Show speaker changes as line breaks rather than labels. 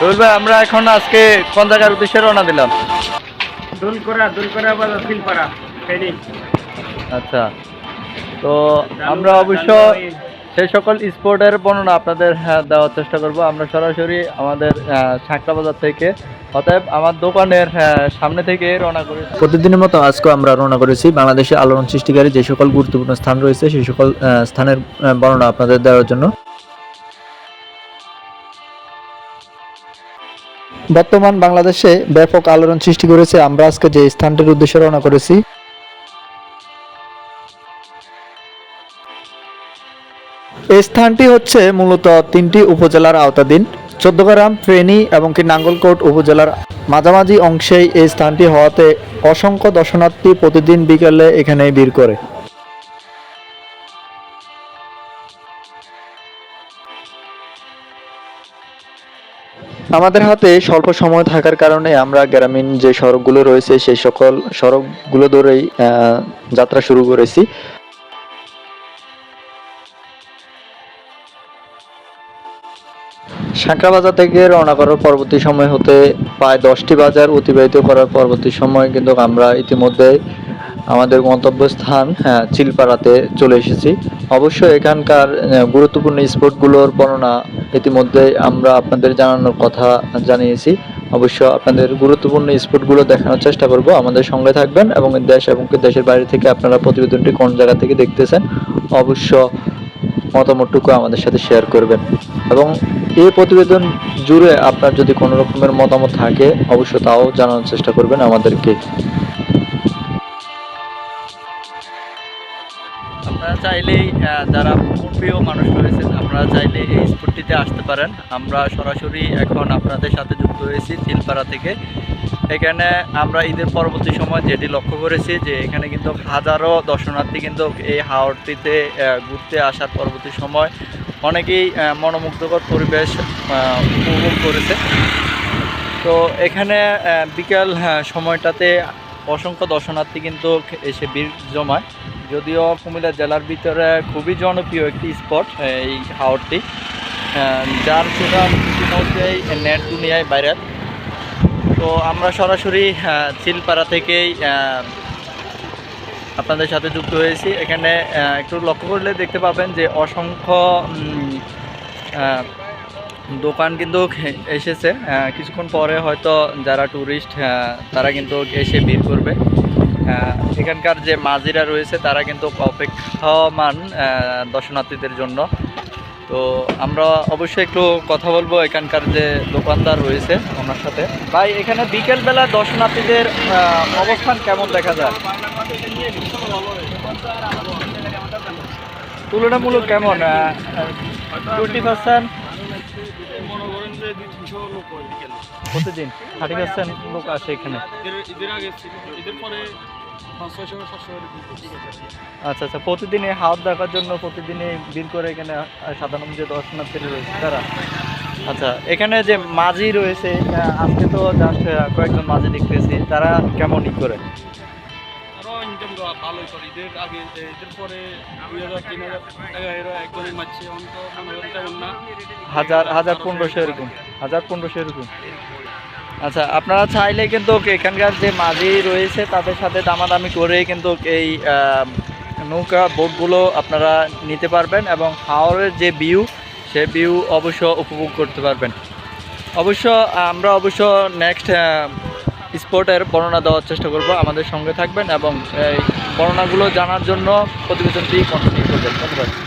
Rule ভাই আমরা এখন আজকে কোন জায়গার উদ্দেশ্যে রওনা দিলাম?
দুলকরা দুলকরা বাজার শিলপাড়া ফেরি
আচ্ছা। তো আমরা অবশ্য সেই সকল স্পোর্টের বর্ণনা আপনাদের দেওয়ার চেষ্টা করব। আমরা সরাসরি আমাদের সাঁকড়া বাজার থেকে। অতএব আমার দোকানের সামনে থেকে রওনা করি প্রতিদিনের মতো আজকে আমরা রওনা করেছি। বাংলাদেশে আলোড়ন সৃষ্টিকারী যে সকল গুরুত্বপূর্ণ স্থান রয়েছে সেই সকল স্থানের বর্ণনা আপনাদের দেওয়ার জন্য। বর্তমান বাংলাদেশে ব্যাপক আলোড়ন সৃষ্টি করেছে। আমরা আজকে যে স্থানটির উদ্দেশ্যে রওনা করেছি। এই স্থানটি হচ্ছে মূলত তিনটি উপজেলার আওতাধীন। চোদ্দগ্রাম, ফেনী এবং কি নাঙ্গলকোট উপজেলার মাঝামাঝি অংশেই এই স্থানটি হওয়াতে অসংখ্য দর্শনার্থী প্রতিদিন বিকেলে এখানে ভিড় করে। আমাদের হাতে স্বল্প সময় থাকার কারণে আমরা গ্রামীণ যে সড়কগুলো রয়েছে সেই সকল সড়কগুলো ধরেই যাত্রা শুরু করেছি। সাঁকড়া বাজার থেকে রওনা করার পরবর্তী সময় হতে প্রায় দশটি বাজার অতিবাহিত করার পরবর্তী সময় কিন্তু আমরা ইতিমধ্যে আমাদের গন্তব্যস্থান হ্যাঁ, চিলপাড়াতে চলে এসেছি। অবশ্য এখানকার গুরুত্বপূর্ণ স্পটগুলোর বর্ণনা ইতিমধ্যে আমরা আপনাদের জানানোর কথা জানিয়েছি। অবশ্য আপনাদের গুরুত্বপূর্ণ স্পটগুলো দেখানোর চেষ্টা করব। আমাদের সঙ্গে থাকবেন এবং দেশ এবং দেশের বাইরে থেকে আপনারা প্রতিবেদনটি কোন জায়গা থেকে দেখতেছেন অবশ্য মতামতটুকু আমাদের সাথে শেয়ার করবেন। এবং এই প্রতিবেদন জুড়ে আপনার যদি কোনো রকমের মতামত থাকে অবশ্য তাও জানানোর চেষ্টা করবেন আমাদেরকে। আপনারা চাইলেই যারা প্রিয় মানুষ রয়েছেন, আপনারা চাইলে এই স্পটটিতে আসতে পারেন। আমরা সরাসরি এখন আপনাদের সাথে যুক্ত হয়েছি চিলপাড়া থেকে। এখানে আমরা ঈদের পরবর্তী সময় যেটি লক্ষ্য করেছি যে এখানে কিন্তু হাজারো দর্শনার্থী কিন্তু এই হাওড়টিতে ঘুরতে আসার পরবর্তী সময় অনেকেই মনোমুগ্ধকর পরিবেশ উপভোগ করেছে। তো এখানে বিকাল সময়টাতে অসংখ্য দর্শনার্থী কিন্তু এসে ভিড় জমায়। যদিও কুমিল্লা জেলার ভিতরে খুবই জনপ্রিয় একটি স্পট, এই হাওড়টি যার সুনাম নেট দুনিয়ায় বাইরে। তো আমরা সরাসরি চিলপাড়া থেকেই আপনাদের সাথে যুক্ত হয়েছি। এখানে একটু লক্ষ্য করলে দেখতে পাবেন যে অসংখ্য দোকান কিন্তু এসেছে। কিছুক্ষণ পরে হয়তো যারা ট্যুরিস্ট তারা কিন্তু এসে ভিড় করবে। এখানকার যে মাঝিরা রয়েছে, তারা কিন্তু অপেক্ষমান দর্শনার্থীদের জন্য। তো আমরা অবশ্যই একটু কথা বলব এখানকার যে দোকানদার রয়েছে ওনার সাথে। ভাই, এখানে বিকেলবেলা দর্শনার্থীদের অবস্থান কেমন দেখা যায়? তুলনামূলক কেমন? টোয়েন্টি পার্সেন্ট প্রতিদিন থার্টি পার্সেন্ট লোক আসে এখানে? আচ্ছা আচ্ছা প্রতিদিনে হাত দেখার জন্য প্রতিদিনে ভিড় করে এখানে সাধারণ যে দর্শনার্থী রয়েছে তারা? আচ্ছা এখানে যে মাঝি রয়েছে আজকে তো জাস্ট কয়েকজন মাঝি দেখতেছি তারা কেমন ই করে?
ইনকাম ভালোই করে। ঈদের আগে ঈদের পরে দুই হাজার তিন হাজার টাকা এরা মারছে অন্ত না।
হাজার হাজার পনেরোশো এরকম হাজার পনেরোশো এরকম। আচ্ছা আপনারা চাইলে কিন্তু এখানকার যে মাঝি রয়েছে তাদের সাথে দামাদামি করে কিন্তু এই নৌকা বোটগুলো আপনারা নিতে পারবেন এবং হাওড়ের যে ভিউ সে ভিউ অবশ্য উপভোগ করতে পারবেন। অবশ্য আমরা অবশ্য নেক্সট স্পোর্টের বর্ণনা দেওয়ার চেষ্টা করব, আমাদের সঙ্গে থাকবেন এবং এই বর্ণনাগুলো জানার জন্য প্রতিবেদনটি কন্টিনিউ করবেন। ধন্যবাদ।